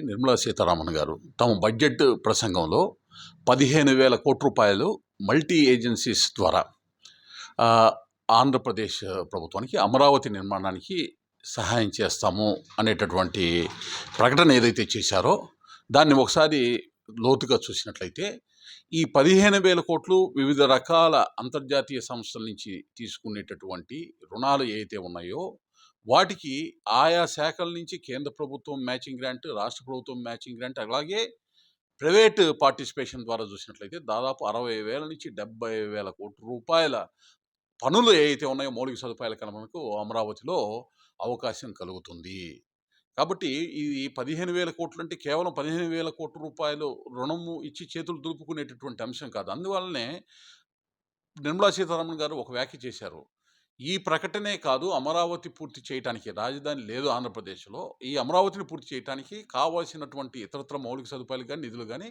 నిర్మలా సీతారామన్ గారు తమ బడ్జెట్ ప్రసంగంలో పదిహేను వేల కోట్ల రూపాయలు మల్టీ ఏజెన్సీస్ ద్వారా ఆంధ్రప్రదేశ్ ప్రభుత్వానికి అమరావతి నిర్మాణానికి సహాయం చేస్తాము అనేటటువంటి ప్రకటన ఏదైతే చేశారో దాన్ని ఒకసారి లోతుగా చూసినట్లయితే ఈ పదిహేను వేల కోట్లు వివిధ రకాల అంతర్జాతీయ సంస్థల నుంచి తీసుకునేటటువంటి రుణాలు ఏవైతే ఉన్నాయో వాటికి ఆయా శాఖల నుంచి కేంద్ర ప్రభుత్వం మ్యాచింగ్ గ్రాంట్ రాష్ట్ర ప్రభుత్వం మ్యాచింగ్ గ్రాంట్ అలాగే ప్రైవేట్ పార్టిసిపేషన్ ద్వారా చూసినట్లయితే దాదాపు అరవై వేల నుంచి డెబ్బై వేల కోట్ల రూపాయల పనులు ఏవైతే ఉన్నాయో మౌలిక సదుపాయాల కనుక అమరావతిలో అవకాశం కలుగుతుంది. కాబట్టి ఈ పదిహేను వేల కోట్లు అంటే కేవలం పదిహేను వేల కోట్ల రూపాయలు రుణము ఇచ్చి చేతులు దులుపుకునేటటువంటి అంశం కాదు. అందువల్లనే నిర్మలా సీతారామన్ గారు ఒక వ్యాఖ్య చేశారు. ఈ ప్రకటనే కాదు అమరావతి పూర్తి చేయడానికి రాజధాని లేదు ఆంధ్రప్రదేశ్లో. ఈ అమరావతిని పూర్తి చేయడానికి కావాల్సినటువంటి ఇతరత్ర మౌలిక సదుపాయాలు కానీ నిధులు కానీ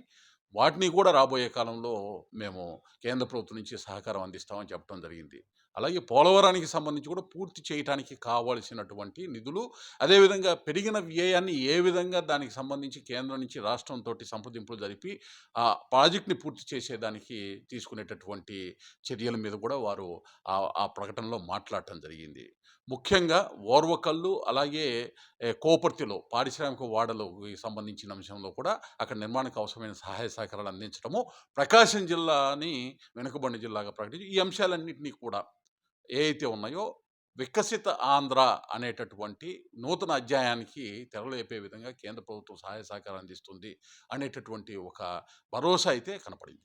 వాటిని కూడా రాబోయే కాలంలో మేము కేంద్ర ప్రభుత్వం నుంచి సహకారం అందిస్తామని చెప్పడం జరిగింది. అలాగే పోలవరానికి సంబంధించి కూడా పూర్తి చేయడానికి కావాల్సినటువంటి నిధులు అదేవిధంగా పెరిగిన వ్యయాన్ని ఏ విధంగా దానికి సంబంధించి కేంద్రం నుంచి రాష్ట్రంతో సంప్రదింపులు జరిపి ఆ ప్రాజెక్ట్ని పూర్తి చేసేదానికి తీసుకునేటటువంటి చర్యల మీద కూడా వారు ఆ ఆ ప్రకటనలో మాట్లాడటం జరిగింది. ముఖ్యంగా ఓర్వకల్లు అలాగే కోపర్తిలో పారిశ్రామిక వాడలకు సంబంధించిన అంశంలో కూడా అక్కడ నిర్మాణానికి అవసరమైన సహాయ సహకారాలు అందించడము ప్రకాశం జిల్లాని వెనుకబడిన జిల్లాగా ప్రకటించి ఈ అంశాలన్నింటినీ కూడా ఏ అయితే ఉన్నాయో వికసిత ఆంధ్ర అనేటటువంటి నూతన అధ్యాయానికి తెరలేపే విధంగా కేంద్ర ప్రభుత్వం సహాయ సహకారం అందిస్తుంది అనేటటువంటి ఒక భరోసా అయితే కనపడింది.